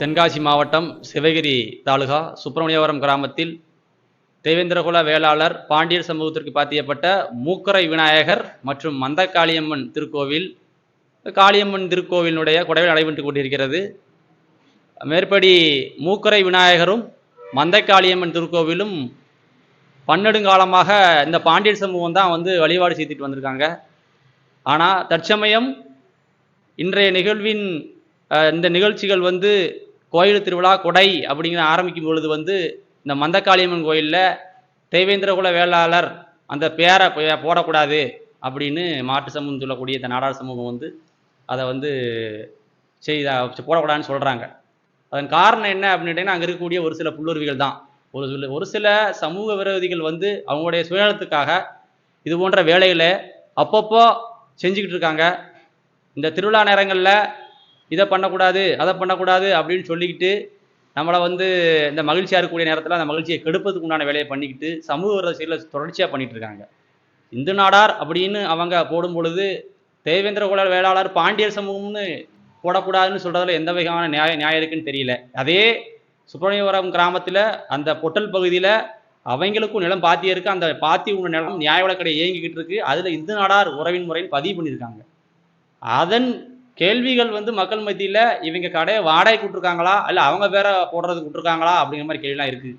தென்காசி மாவட்டம் சிவகிரி தாலுகா சுப்பிரமணியபுரம் கிராமத்தில் தேவேந்திரகுல வேளாளர் பாண்டியர் சமூகத்திற்கு பாத்தியப்பட்ட மூக்கரை விநாயகர் மற்றும் மந்தக்காளியம்மன் திருக்கோவில். காளியம்மன் திருக்கோவிலினுடைய குடவில் நடைபெற்று கொண்டிருக்கிறது. மேற்படி மூக்கரை விநாயகரும் மந்தைக்காளியம்மன் திருக்கோவிலும் பன்னெடுங்காலமாக இந்த பாண்டியர் சமூகம் தான் வந்து வழிபாடு செய்துட்டு வந்திருக்காங்க. ஆனால் தற்சமயம் இன்றைய நிகழ்வின் இந்த நிகழ்ச்சிகள் வந்து கோயில் திருவிழா கொடை அப்படிங்கிற ஆரம்பிக்கும் பொழுது வந்து இந்த மந்தக்காளியம்மன் கோயிலில் தெய்வேந்திரகுல வேளாளர் அந்த பேரை போடக்கூடாது அப்படின்னு மாட்டு சமூகம் சொல்லக்கூடிய இந்த நாடார் சமூகம் வந்து அதை வந்து செய்த போடக்கூடாதுன்னு சொல்கிறாங்க அதன் காரணம் என்ன அப்படின்னு கேட்டிங்கன்னா அங்கே இருக்கக்கூடிய ஒரு சில புல்லுருவிகள் தான். ஒரு சில ஒரு சில சமூக விரோதிகள் வந்து அவங்களுடைய சுயநலத்துக்காக இது போன்ற வேலைகளை அப்பப்போ செஞ்சுக்கிட்டு இருக்காங்க. இந்த திருவிழா நேரங்களில் இதை பண்ணக்கூடாது அதை பண்ணக்கூடாது அப்படின்னு சொல்லிக்கிட்டு நம்மளை வந்து இந்த மகிழ்ச்சியாக இருக்கக்கூடிய நேரத்தில் அந்த மகிழ்ச்சியை கெடுப்பதுக்கு உண்டான வேலையை பண்ணிக்கிட்டு சமூக விரோத தொடர்ச்சியாக பண்ணிகிட்டு இருக்காங்க இந்து நாடார் அப்படின்னு அவங்க போடும் பொழுது தேவேந்திர குல வேளாளர் பாண்டியர் சமூகம்னு போடக்கூடாதுன்னு சொல்கிறதுல எந்த வகையான நியாய நியாயம் இருக்குன்னு தெரியல. அதே சுப்பிரமணியபுரம் கிராமத்தில் அந்த பொட்டல் பகுதியில் அவங்களுக்கும் நிலம் பாத்தி இருக்கு. அந்த பாத்தி உள்ள நிலம் நியாய விளக்கடை இயங்கிக்கிட்டு இருக்கு. அதில் இந்து நாடார் உறவின் முறைன்னு பதிவு பண்ணியிருக்காங்க. அதன் கேள்விகள் வந்து மக்கள் மத்தியில் இவங்க கடையை வாடகை விட்ருக்காங்களா இல்லை அவங்க பேரை போடுறதுக்கு விட்ருக்காங்களா அப்படிங்கிற மாதிரி கேள்விலாம் இருக்குது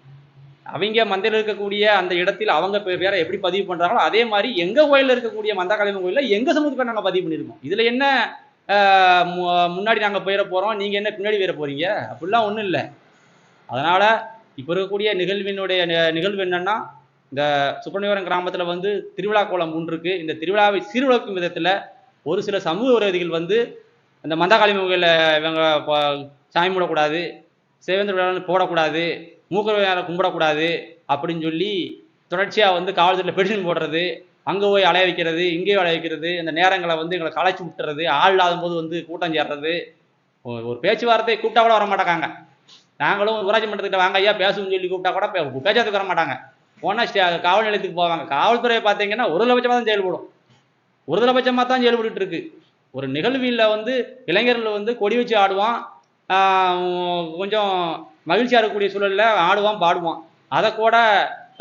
அவங்க மந்தையில் இருக்கக்கூடிய அந்த இடத்தில் அவங்க பேரை எப்படி பதிவு பண்ணுறாங்களோ அதே மாதிரி எங்கள் கோயிலில் இருக்கக்கூடிய மந்தகாளியம்மன் கோயிலில் எங்கள் சமூகத்து பேர் நாங்கள் பதிவு பண்ணியிருக்கோம் இதில் என்ன மு- முன்னாடி நாங்கள் போயிட போகிறோம் நீங்கள் என்ன பின்னாடி போயிட போகிறீங்க அப்படிலாம் ஒன்றும் இல்லை. அதனால் இப்போ இருக்கக்கூடிய நிகழ்வினுடைய நிகழ்வு என்னன்னா இந்த சுப்பிரமணியபுரம் கிராமத்தில் வந்து திருவிழா கோலம் ஒன்று இருக்குது இந்த திருவிழாவை சீர்குலைக்கும் விதத்தில் ஒரு சில சமூக விரோதிகள் வந்து இந்த மந்தாகாளி முகையில் இவங்க சாமி மூடக்கூடாது சேவேந்திர விழான்னு போடக்கூடாது மூக்க வேலை கும்பிடக்கூடாது அப்படின்னு சொல்லி தொடர்ச்சியாக வந்து காவல்துறையில் பெடிஷன் போடுறது அங்கே போய் அலைய வைக்கிறது இங்கேயும் அலைய வைக்கிறது அந்த நேரங்களை வந்து எங்களை களைச்சி விட்டுறது ஆள் இல்லாத போது வந்து கூட்டம் சேர்றது. ஒரு பேச்சுவார்த்தை கூப்பிட்டா கூட வர மாட்டாங்க நாங்களும் ஊராட்சி மன்றத்துக்கிட்ட வாங்க ஐயா பேசுன்னு சொல்லி கூப்பிட்டா கூட பே- வர மாட்டாங்க போனால் காவல் நிலையத்துக்கு போவாங்க. காவல்துறையை பார்த்தீங்கன்னா ஒரு லட்சமாக தான் செயல்படும். ஒரு லட்சமாக தான் செயல்பட்டு இருக்கு. ஒரு நிகழ்வில் வந்து இளைஞர்கள் வந்து கொடி வச்சு ஆடுவான். கொஞ்சம் மகிழ்ச்சியாக இருக்கக்கூடிய சூழலில் ஆடுவான் பாடுவான். அதை கூட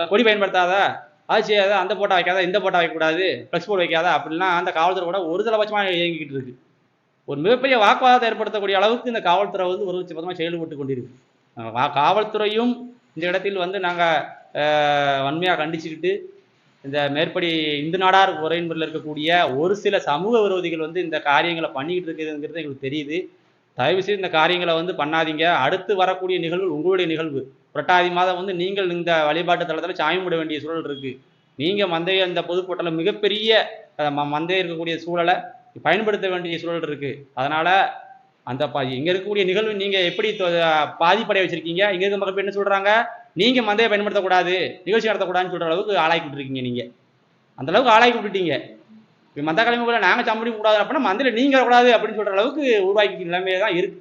கொடி பயன்படுத்தாத அது செய்யாத அந்த போட்டா வைக்காத இந்த போட்டா வைக்கக்கூடாது ஃப்ளெக்ஸ் போர்டு வைக்காத அப்படிலாம் அந்த காவல்துறை கூட ஒரு தலைபட்சமாக இயங்கிக்கிட்டு இருக்கு. ஒரு மிகப்பெரிய வாக்குவாதத்தை ஏற்படுத்தக்கூடிய அளவுக்கு இந்த காவல்துறை வந்து ஒரு லட்சமாக செயல்பட்டு கொண்டிருக்கு. வா- காவல்துறையும் இந்த இடத்தில் வந்து நாங்கள் வன்மையாக கண்டிச்சுக்கிட்டு இந்த மேற்படி இந்து நாடார் உரைமுறையில் இருக்கக்கூடிய ஒரு சில சமூக விரோதிகள் வந்து இந்த காரியங்களை பண்ணிக்கிட்டு இருக்குதுங்கிறது எங்களுக்கு தெரியுது. தயவு செய்து இந்த காரியங்களை வந்து பண்ணாதீங்க. அடுத்து வரக்கூடிய நிகழ்வு உங்களுடைய நிகழ்வு. புரட்டாதி மாதம் வந்து நீங்கள் இந்த வழிபாட்டு தளத்தில் சாமி விட வேண்டிய சூழல் இருக்குது நீங்கள் மந்தைய இந்த பொதுக்கூட்டத்தில் மிகப்பெரிய ம- மந்தைய இருக்கக்கூடிய சூழலை பயன்படுத்த வேண்டிய சூழல் இருக்குது அதனால் அந்த பா இங்கே இருக்கக்கூடிய நிகழ்வு நீங்கள் எப்படி பாதிப்படைய வச்சிருக்கீங்க? இங்கே இருக்க மக்கள் என்ன சொல்கிறாங்க நீங்க மந்தையை பயன்படுத்தக்கூடாது நிகழ்ச்சி நடத்தக்கூடாதுன்னு சொல்ற அளவுக்கு ஆளாக்கி விட்டுருக்கீங்க நீங்க. அந்த அளவுக்கு ஆளாக்கி விட்டுட்டீங்க. இப்போ மந்த கிழமை கூட நாங்க சம்பளி கூடாது அப்படின்னா மந்தையில நீங்க வரக்கூடாது அப்படின்னு சொல்ற அளவுக்கு உருவாக்கி நிலைமையில தான் இருக்கு.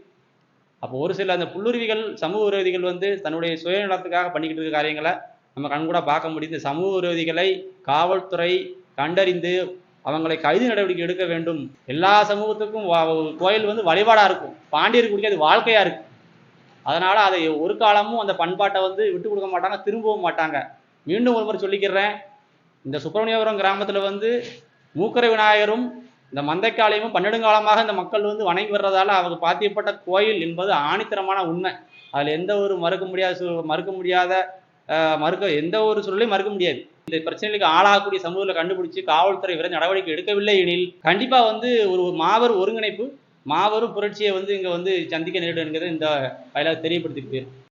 அப்போ ஒரு சில அந்த புல்லுருவிகள் சமூக விரோதிகள் வந்து தன்னுடைய சுயநலத்துக்காக பண்ணிக்கிட்டு இருக்க காரியங்களை நம்ம கண்கூட பார்க்க முடியுது. சமூக விரோதிகளை காவல்துறை கண்டறிந்து அவங்களை கைது நடவடிக்கை எடுக்க வேண்டும். எல்லா சமூகத்துக்கும் கோயில் வந்து வழிபாடா இருக்கும். பாண்டியருக்கு அது வாழ்க்கையா இருக்கு அதனால் அதை ஒரு காலமும் அந்த பண்பாட்டை வந்து விட்டு கொடுக்க மாட்டாங்க திரும்பவும் மாட்டாங்க. மீண்டும் ஒரு முறை சொல்லிக்கிறேன். இந்த சுப்பிரமணியபுரம் கிராமத்தில் வந்து மூக்கரை விநாயகரும் இந்த மந்தைக்காலையும் பன்னெடுங்காலமாக இந்த மக்கள் வந்து வணங்கி வர்றதால அவங்க பாத்தியப்பட்ட கோயில் என்பது ஆணித்தரமான உண்மை. அதில் எந்த ஒரு மறுக்க முடியாத மறுக்க முடியாத மறுக்க எந்த ஒரு சூழலையும் மறுக்க முடியாது. இந்த பிரச்சனைகளுக்கு ஆளாகக்கூடிய சமூகத்தில் கண்டுபிடிச்சு காவல்துறை விரைந்து நடவடிக்கை எடுக்கவில்லை எனில் கண்டிப்பாக வந்து ஒரு மாபெரும் ஒருங்கிணைப்பு மாபெரும் புரட்சியை வந்து இங்க வந்து சந்திக்க நேரிடும் என்கிறதை இந்த வாயிலாக தெரியப்படுத்திருக்கு